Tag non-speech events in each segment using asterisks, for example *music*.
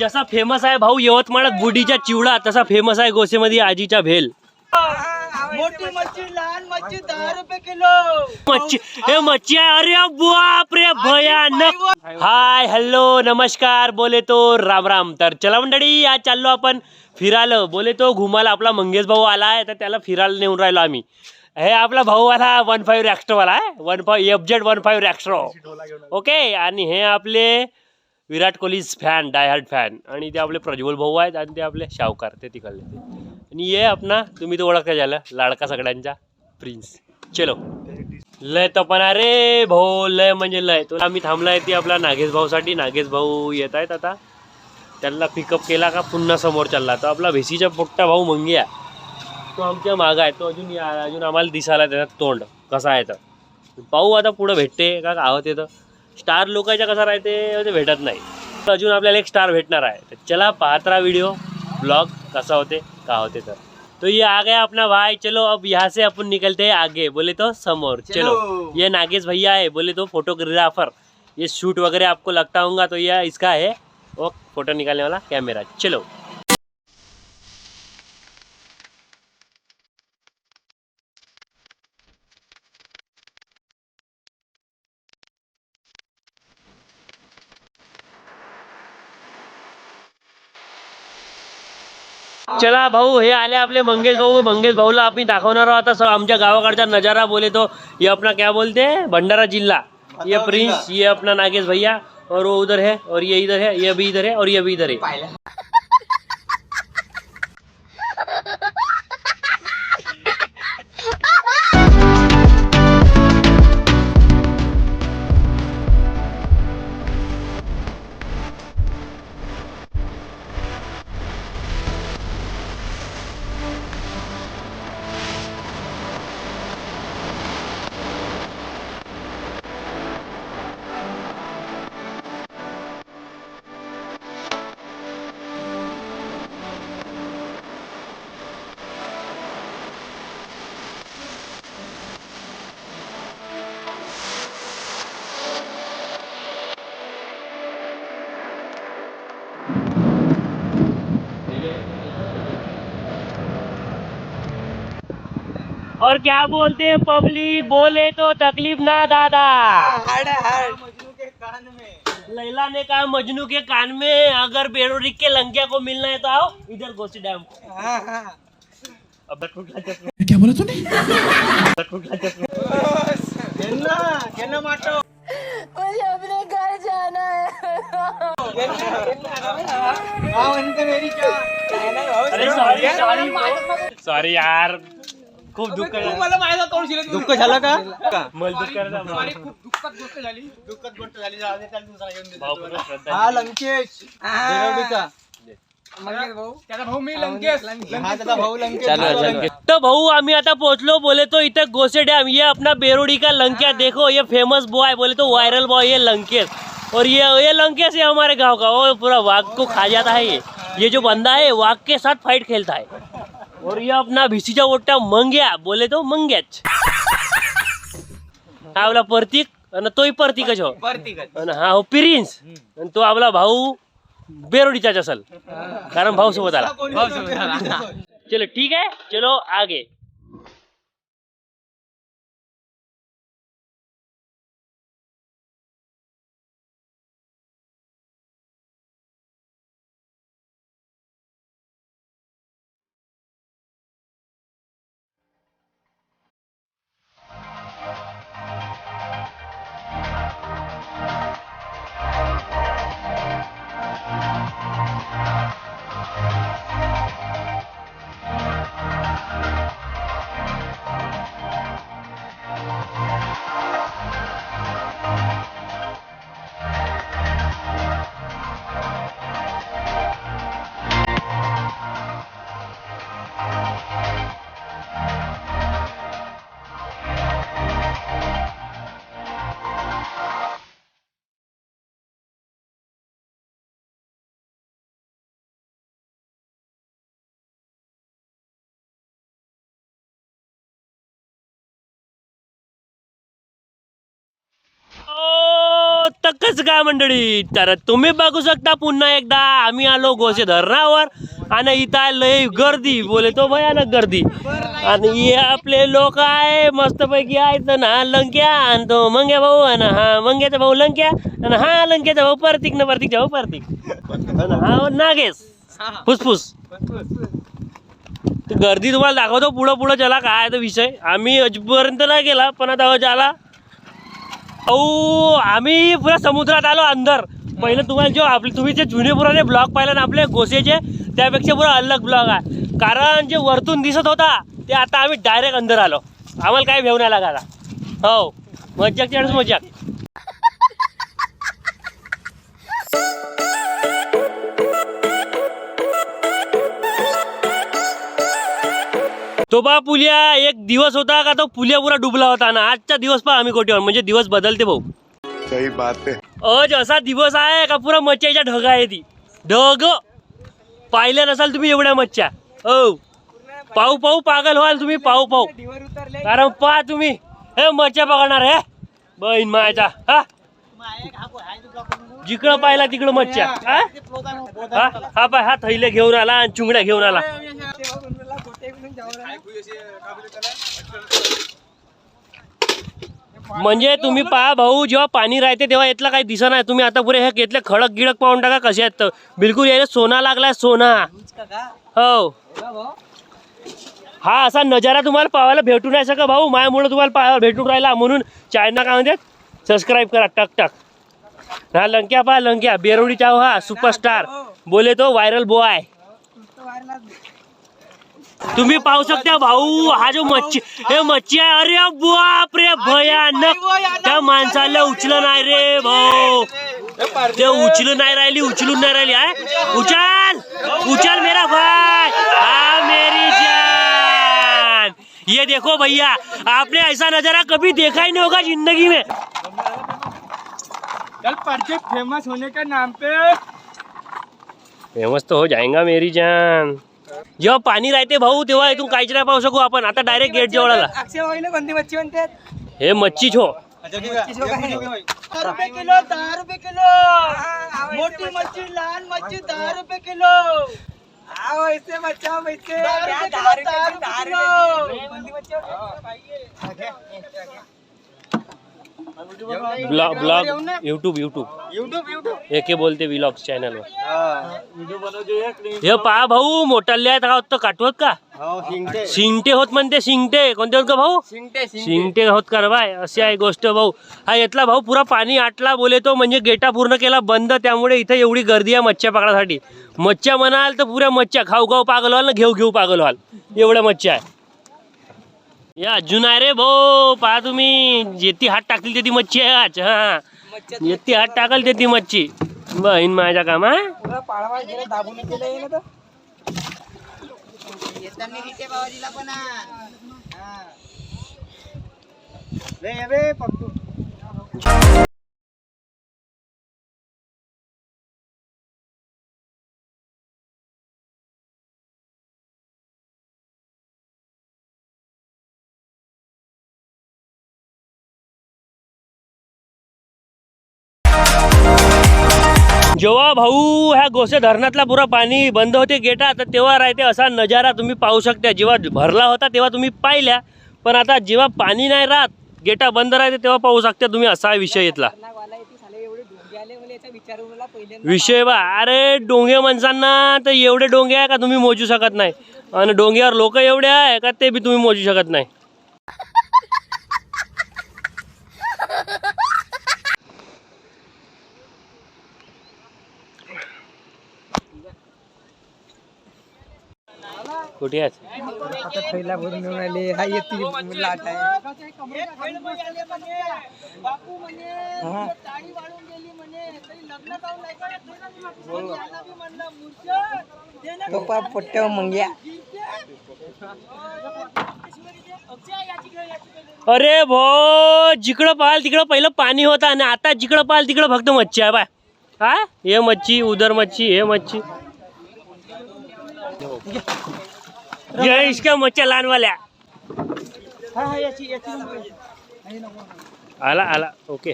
जसा फेमस आहे भाऊ यवतमाळात बुडीच्या चिवडा तसा फेमस आहे गोसेमध्ये आजीचा भेल. मोठी मच्छी लहान मच्छी दहा रुपये किलो. मच्छी हे मच्छी आहे अरे बाप रे भयानक. हाय हॅलो नमस्कार बोले तो राम राम. तर चला मंडळी आज चाललो आपण फिरायला. बोले तो घुमाला आपला मंगेश भाऊ आला आहे तर त्याला फिरायला नेऊन राहिलो आम्ही. हे आपला भाऊ आला वन फाईव्ह रॅक्स्ट्रोवाला आहे one five F Z one five रॅक्स्ट्रो okay आणि हे आपले Virat Kohli's fan diehard fan आणि ते आपले प्रज्वल भाऊ आहेत आणि ते आपले शावकार ते तिकडले. ते आणि ये आपणा तुम्ही तो ओळखता झालं लाडका सगळ्यांचा प्रिन्स चलो. लय तपना रे भाऊ लय म्हणजे लय. तो आम्ही थांबलाय ती आपला नागेश भाऊसाठी. नागेश भाऊ येत आहेत आता. त्यांना पिकअप केला का पुन्हा समोर चालला. तो आपला भेसीचा पोट्टा भाऊ मंगिया. तो आमच्या मागं आहे. तो अजून या अजून आम्हाला दिसायला त्याचा तोंड. कसा आहे तर पाहू आता पुढं भेटते का आहोत येतं. स्टार लोकांच्या कसा राहते ते भेटत नाही. तर अजून आपल्याला एक स्टार भेटणार आहे. तर चला पाहत राहा व्हिडिओ ब्लॉग कसा होते का होते तर. तो ये आ गया अपना भाई चलो अब यहाँ से अपन निकलते हैं आगे. बोले तो समोर. चलो. चलो। ये नागेश भैया है बोले तो फोटोग्राफर ये शूट वगैरह आपको लगता होगा तो ये इसका है वो फ़ोटो निकालने वाला कैमरा चलो. चला भाऊ हे आले आपले मंगेश भाऊ. मंगेश भाऊला आम्ही दाखवणार आहोत. आता आमच्या गावाकडचा नजारा बोले तो ये अपना क्या बोलते? हैं भंडारा जिला ये प्रिंस ये अपना नागेश भैया. और वो उधर है और ये इधर है ये भी इधर है और ये भी इधर है. और क्या बोलते हैं पब्लिक? बोले तो तकलीफ़ ना दादा। मजनू के कान में लैला ने कहा मजनू के कान में अगर बेरोरिक के लंकिया को मिलना है तो आओ इधर गोसी डैम को। हाँ हाँ। अब क्या बोला तूने? खेलना खेलना माटो। मुझे अपने घर जाना है। हाँ म्हणते मेरी क्या? अरे सॉरी सॉरी यार। खूप दुःख झालं. मला माझा तोंड शिरत दुःख झालं का? मला दुःख. दुःखद गोष्ट झाली. दुःखद गोष्ट झाली. जाऊ दे, त्याला दुसरा घेऊन देतो. श्रद्धा हा. लंकेश. देरवडीचा भाऊ. त्याचा भाऊ मी लंकेश. हा त्याचा भाऊ लंकेश. चालू आहे, दुसरा चालू आहे. लंकेश. तो भाऊ आम्ही आता पोहोचलो बोले तो इथे गोसे डैम ये अपना बेरोडी का लंकिया देखो ये फ़ेमस बॉय बोले तो वायरल बॉय ये लंकेश. और ये ये लंकेश है हमारे गाँव का वो पूरा वाघ को खा जाता है ये. ये जो बंदा है वाघ के साथ फाइट खेलता है. और ये अपना भिसीचा ओटा मंग्या बोले तो मंग्याच हा आपला प्रतीक आणि तोही प्रतीकच हो परतीगत आणि हा। हो प्रिन्स आणि तो आपला भाऊ बेरोडीचाच असल कारण भाऊ सोबत आला भाऊ सोबत. चलो ठीक है चलो आगे। नमस्कार मंडळी? तर तुम्ही बघू शकता पुन्हा एकदा आम्ही आलो गोसे धरणावर आणि इथं आहे लय गर्दी बोले तो भयानक गर्दी. आणि हे आपले लोक आहे मस्तपैकी आहेत ना लंक्या आणि तो मंग्या भाऊ आणि हा मंग्याचा भाऊ लंक्या आणि हा लंक्याचा भाऊ परतिक ना परतिकचा भाऊ परतिक आणि हा नागेश. फुसफुस. गर्दी तुम्हाला दाखवतो पुढं पुढं चला काय तो विषय. आम्ही अजपर्यंत नाही गेला पण आता झाला अहो आम्ही पुरा समुद्रात आलो अंदर. पहिलं तुम्हाला जो आपले तुम्ही जे जुने पुराने ब्लॉग पाहिले ना आपले गोसेचे त्यापेक्षा पुरा अलग ब्लॉग आहे. कारण जे वरतून दिसत होता ते आता आम्ही डायरेक्ट अंदर आलो. आम्हाला काय भेव नाही लागायला. हो. मज्जाक चढच मजाक तो बा पुलिया एक दिवस होता का तो पुलिया पुरा डुबला होता ना? आजचा दिवस पहा आम्ही कोटीवर म्हणजे दिवस बदलते भाऊ. सही बात है. अज असा दिवस आहे का पुरा मच्छ्याच्या ढगा आहे ती. ढग पाहिल्या नसाल तुम्ही एवढ्या मच्छ्या. हो. पाहू पाहू पागल व्हाल तुम्ही ढीवर उतरले कारण पहा तुम्ही. हे मच्छ्या पकडणार हे. बहीण मायाचा. हा? जिकडं पाहिला तिकडं मच्छ्या? हा? हा? पाय हा थैले घेऊन आला आणि चुंगड्या घेऊन आला. म्हणजे तुम्ही पहा भाऊ जेव्हा पाणी राहते तेव्हा यातला काही दिसत नाही. तुम्ही आता पुरे हे घेतले खडक गिडक पाहून टाका कसे आहेत. बिलकुल याला सोना लागलाय सोना. हो. हा असा नजारा तुम्हाला पाहायला भेटू नाही सका भाऊ. मायामुळे तुम्हाला पाहायला भेटून राहिला म्हणून चायना काय म्हणतात? सबस्क्राईब करा टक टक. हा लंक्या पहा लंक्या. बेरोडी चाव हा सुपरस्टार बोले तो व्हायरल बॉय तुम्ही पाहू शकता भाऊ हा जो मच्छी हे मच्छी आहे अरे बाप रे भयानक. त्या माणसाला उचलं नाही रे भाऊ. ते उचलून नाही राहिली उचलून नाही राहिली आहे उचल उचल मेरा भाई. हा मेरी जान. ये देखो भैया आपने ऐसा नजारा कभी देखा ही नहीं होगा जिंदगी में. कल परचे फेमस होने के नाम पे। फेमस तो हो जाएगा मेरी जान. जेव्हा पाणी राहते भाऊ तेव्हा इथून काहीच नाही पाहू शकू आपण. आता डायरेक्ट गेट जवळ आला अक्षय कोणती मच्छी म्हणतात हे मच्छी छो. दहा रुपये किलो दहा रुपये किलो. मोठी मच्छी. लहान मच्छी. दहा रुपये किलो. वैसे बच्चा वैसे दहा रुपये kilo. Blog blog YouTube YouTube YouTube YouTube एके बोलते विलॉग्स चॅनलवर हे. पहा भाऊ मोठाले आहेत का तर काटवत का? शिंगटे. होत म्हणते शिंगटे. कोणते होत का भाऊ? शिंगटे शिंगटे. होत कर बाय? अशी आहे गोष्ट भाऊ. हा येतला भाऊ पुरा पाणी आटला बोले तो म्हणजे गेटा पूर्ण केला बंद त्यामुळे इथे एवढी गर्दी आहे मच्छ्या पकडासाठी. मच्छ्या म्हणाल तर पुऱ्या मच्छ्या. खाऊ खाऊ पागल व्हाल ना घेऊ घेऊ पागल व्हाल. एवढ्या मच्छ्या आहे. या अजून आहे रे भाऊ पहा तुम्ही. जेती हात टाकली ते ती मच्छी आहे आज हा. जेती हात टाकल ते ती मच्छी बहीण माझ्या काम हा. दाबून जेव्हा भाऊ ह्या गोसे धरणातला पुरा पाणी बंद होते गेटा तर तेव्हा राहते असा नजारा तुम्ही पाहू शकता. जेव्हा भरला होता तेव्हा तुम्ही पाहिल्या. पण आता जेव्हा पाणी नाही राहत गेटा बंद राहते तेव्हा पाहू शकता तुम्ही असा विषय येतला विषय बा अरे डोंगे माणसांना तर एवढे डोंगे आहे का तुम्ही मोजू शकत नाही? आणि डोंग्यावर लोक एवढे आहे का ते बी तुम्ही मोजू शकत नाही? कुठे आहेत? आता थैला भरून घेऊन आले. हा येते लाट आहे. पप्पा पोट्ट्या मंग्या. अरे भो जिकडं पाहाल तिकडं पहिलं पाणी होतं आणि आता जिकडं पाहाल तिकडं फक्त मच्छी आहे बाय. हा? हे मच्छी उदर मच्छी हे मच्छी. ये इसका मच्छ्या लहानवाल्या आला आला. ओके.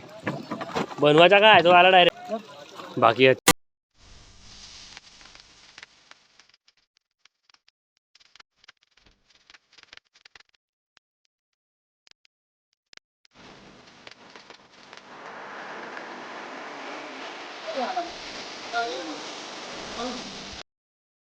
बनवायचा काय तो आला डायरेक्ट बाकी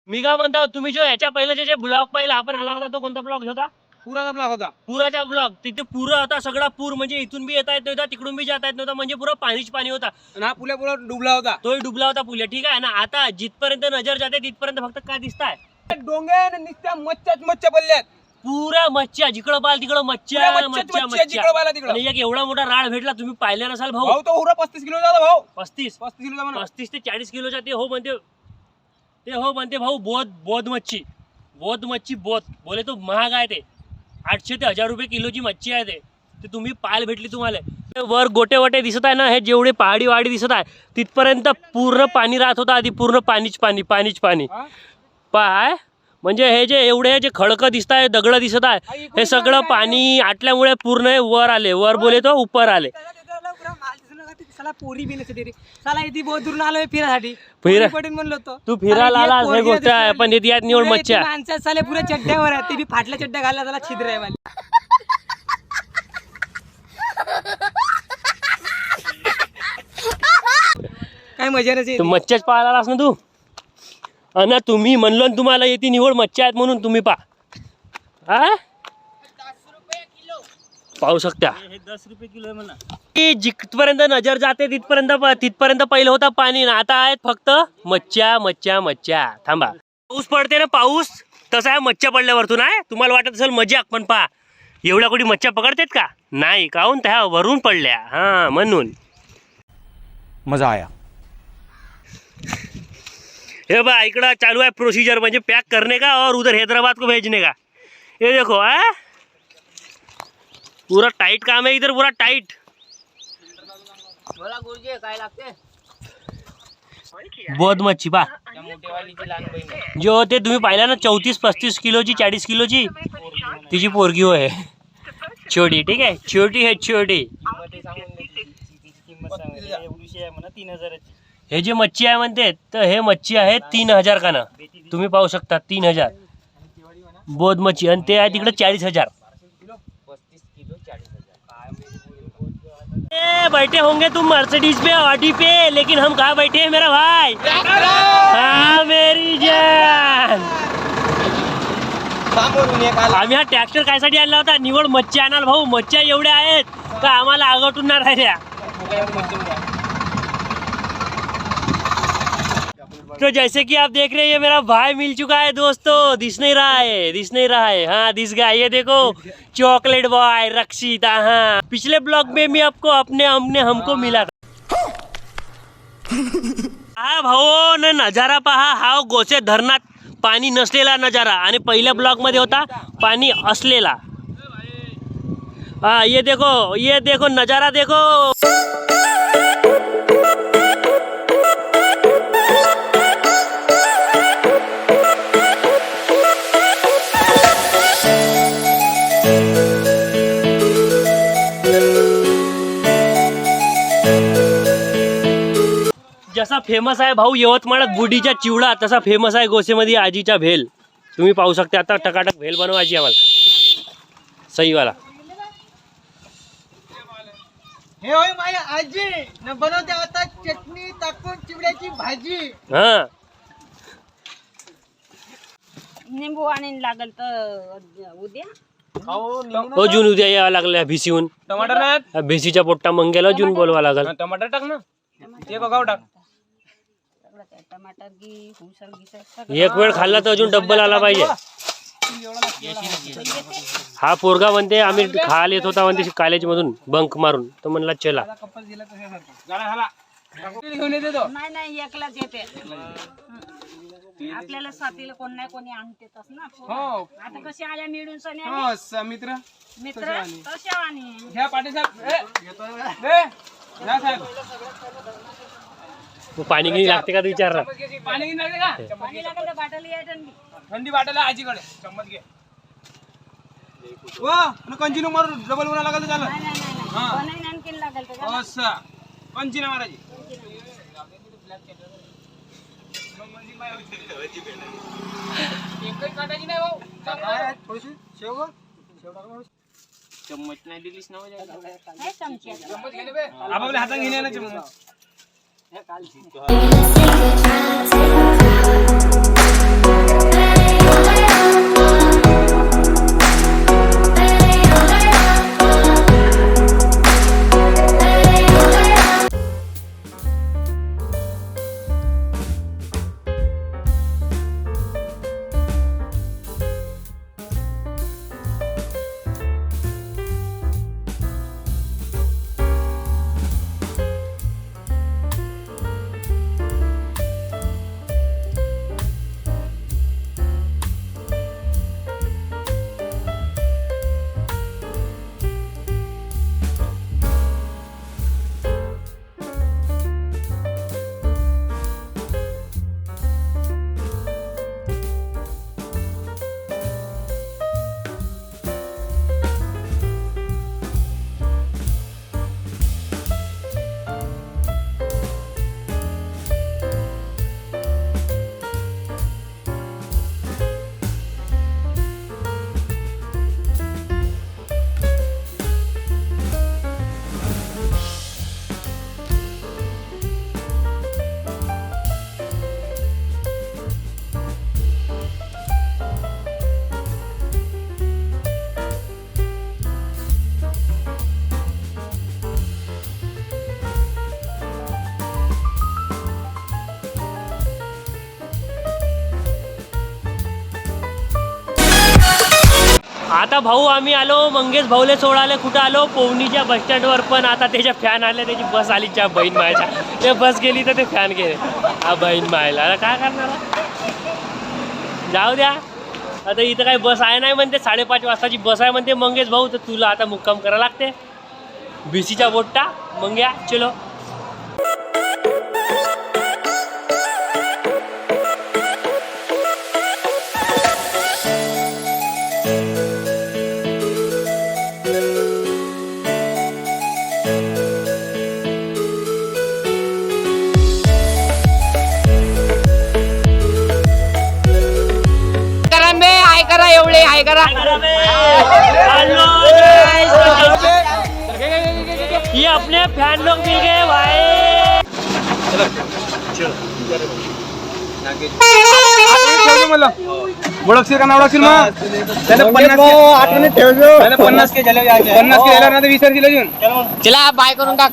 मी काय म्हणतो तुम्ही जो याच्या पहिल्याचे जे ब्लॉग पहिला आपण आला होता तो कोणता ब्लॉग होता पुरा ब्लॉग होता. पुराचा ब्लॉग. तिथे पुरं होता सगळा पूर म्हणजे इथून बी येता येत नव्हता तिकडून बी जाता येत नव्हता म्हणजे पुरं पाणीच पाणी होता. आणि हा पुल्या पुला डुबला होता. तोही डुबला होता पुल्या ठीक आहे? ना आता जिथपर्यंत नजर जाते तिथपर्यंत फक्त काय दिसताय? डोंगे नुसत्या मच्छ्याच मच्छ्या पडल्यात पुरा मच्छ्या जिकडं पाल तिकडं मच्छ्या पुऱ्या मच्छ्याच मच्छ्या मच्छ्या जिकडं पाहिला तिकडं. आणि एक एवढा मोठा राळ भेटला तुम्ही पाहिला नसाल भाऊ. भाऊ तो पस्तीस किलो झाला भाऊ. पस्तीस. पस्तीस किलो पस्तीस ते चाळीस किलोचा ते हो म्हणते ते हो म्हणते भाऊ बोध बोध मच्छी. बोध मच्छी बोध. बोले तो महाग आहे ते. आठशे ते हजार रुपये किलोची मच्छी आहे ते. ते तुम्ही पाहायला भेटली तुम्हाला. ते वर गोटे वटे दिसत आहे ना हे जेवढे पहाडी वाडी दिसत आहे तिथपर्यंत पूर्ण पाणी राहत होतं आधी पूर्ण पाणीच पाणी पाणीच पाणी? पाय. म्हणजे हे जे एवढे जे खडकं दिसत आहे दगड दिसत आहे हे सगळं पाणी आटल्यामुळे पूर्ण वर आले. वर बोले तो उपर आले. साला पोरी बी नसते रे. साला इथे बहुत दूर आलोय फिरासाठी फिरा- पोरी पडीन म्हणलो होतो. तू फिरायला आलास हे गोष्ट आहे पण इथे यात निवड मच्छ्या माणसं साले पुऱ्या चड्ड्यावर आहे. ते बी फाटल्या चड्ड्या घालला त्याला छिद्र आहे वाली काय मजा नसे तू मच्छ्याच पाहायला आलास ना तू? अन तुम्ही म्हणलो ना तुम्हाला येते निवड मच्छ्या आहेत म्हणून तुम्ही पा. हा पाहू शकता. दस रुपये किलो आहे म्हणा. जिथपर्यंत नजर जाते तिथपर्यंत तिथपर्यंत पहिलं होता पाणी. ना आता आहेत फक्त मच्छ्या मच्छ्या मच्छ्या. थांबा. पाऊस पडते ना पाऊस तसा आहे मच्छ्या पडल्यावरतून आहे? तुम्हाला वाटत असेल मजा पण पहा. एवढ्या कोणी मच्छ्या पकडतेत का? नाही काहून? त्या वरून पडल्या. हा म्हणून. मज़ा आया. हे बा इकडं चालू है प्रोसीजर म्हणजे पैक करने का और उधर हैदराबाद को भेजने का? ये देखो आ पूरा टाइट काम है इधर पूरा टाइट बोला गुरुजी काय लागते? मच्छी पा. जो ते तुम्ही पाहिला ना चौतीस पस्तीस किलोची चाळीस किलोची? तिची पोरगी होय. छोटी ठीक आहे? छोटी आहे छोटी. हे हे हे जे मच्छी आहे म्हणते तर हे मच्छी आहे तीन हजार का ना तुम्ही पाहू शकता तीन हजार. बोध मच्छी आणि ते आहे तिकडे चाळीस हजार पस्तीस किलो चाळीस हजार ए, बैठे होंगे तुम मर्सिडीज पे ऑडी पे लेकिन हम कहाँ बैठे हैं मेरा भाई? हाँ मेरी जान। आम्ही हा ट्रॅक्टर कायसाठी आणला होता? निवड मच्छी आणाल भाऊ मच्छ्या एवढ्या आहेत का आम्हाला आगटून नाही राहिल्या? तो जैसे कि आप देख रहे हैं, ये मेरा भाई मिल चुका है दोस्तों, दिस नहीं रहा है, दिस नहीं रहा है। हाँ दिस गया ये देखो चॉकलेट बॉय रक्षिता हाँ। पिछले ब्लॉग में भी आपको अपने हमने हमको मिला था। *laughs* हा भाऊ न नज़ारा पहा हा गोसे धरणात पाणी नसलेला नज़ारा। आणि पहिल्या ब्लॉक मध्ये होता पाणी असलेला। हा, ये देखो ये देखो, नज़ारा देखो। जसा फेमस आहे भाऊ यवतमाळात बुडीच्या चिवडा तसा फेमस आहे गोसेमध्ये आजीचा भेल. तुम्ही पाहू शकता आता टकाटक भेल बनवायची आम्हाला. सईवाला. हे होय माझ्या आजी. न बनवते आता चटणी टाकून चिवड्याची भाजी. हा. निंबू आणि लागल तर उद्या. हो जून उद्या यावं लागलं भिसीहून टमाटर भिसीच्या पोट्टा मंग्याला जून बोलवा लागल. टमाटर टाक ना. ते बघाव टाक. टमाटर घी एक वेळ खाल्ला तर अजून डब्बल आला पाहिजे. हा पोरगा म्हणते आम्ही खायला येत होता म्हणते कॉलेज मधून बंक मारून. तर म्हणला चला. तो. नाही नाही एकलाच येते. आपल्याला साथीला कोण नाही कोणी आणतेच ना हो. आता कशी आल्या मिळून सने हो मित्र. मित्र? तशा आणि घ्या पाटील साहेब. मग पाणी गिणी लागते का तू विचारला? पाणी घेऊन लागते का यायचं थंडी वाटायला आजीकडे. चम्मच घे. कंटिन्यू मारून डबल उन्हा लागल तर नाही चालेल. नाही नाही हा. नाही हे चमच्यात. आपापल्या हातात घेणे ना चम्मच. कालची. आता भाऊ आम्ही आलो मंगेश भाऊले सोडाले कुठं आलो? पोवणीच्या बस स्टँडवर पण आता त्याच्या फॅन आले त्याची बस आली त्या बहीण मायच्या ते बस गेली तर ते फॅन गेले. हा बहीण मायला. अरे काय करणार? जाऊ द्या. आता इथं काही बस आहे नाही म्हणते साडेपाच वाजताची बस आहे म्हणते मंगेश भाऊ तर तुला आता मुक्काम करा लागते. बीसीच्या बोट्टा मंग्या चलो. फैन लोग मिल गए ओळखशील का नाही ओळखशील मग? त्याला पन्नास त्याला पन्नास के झाले पन्नास के झाल्यावर वीस दिला देऊन चला बाय करून टाक.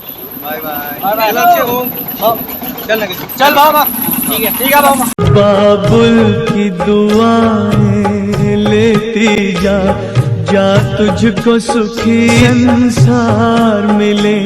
चल भाऊ मग ठीक आहे. ठीक आहे भाऊ बाबुल की दुआएं लेती जा जा तुझको सुखी संसार मिले।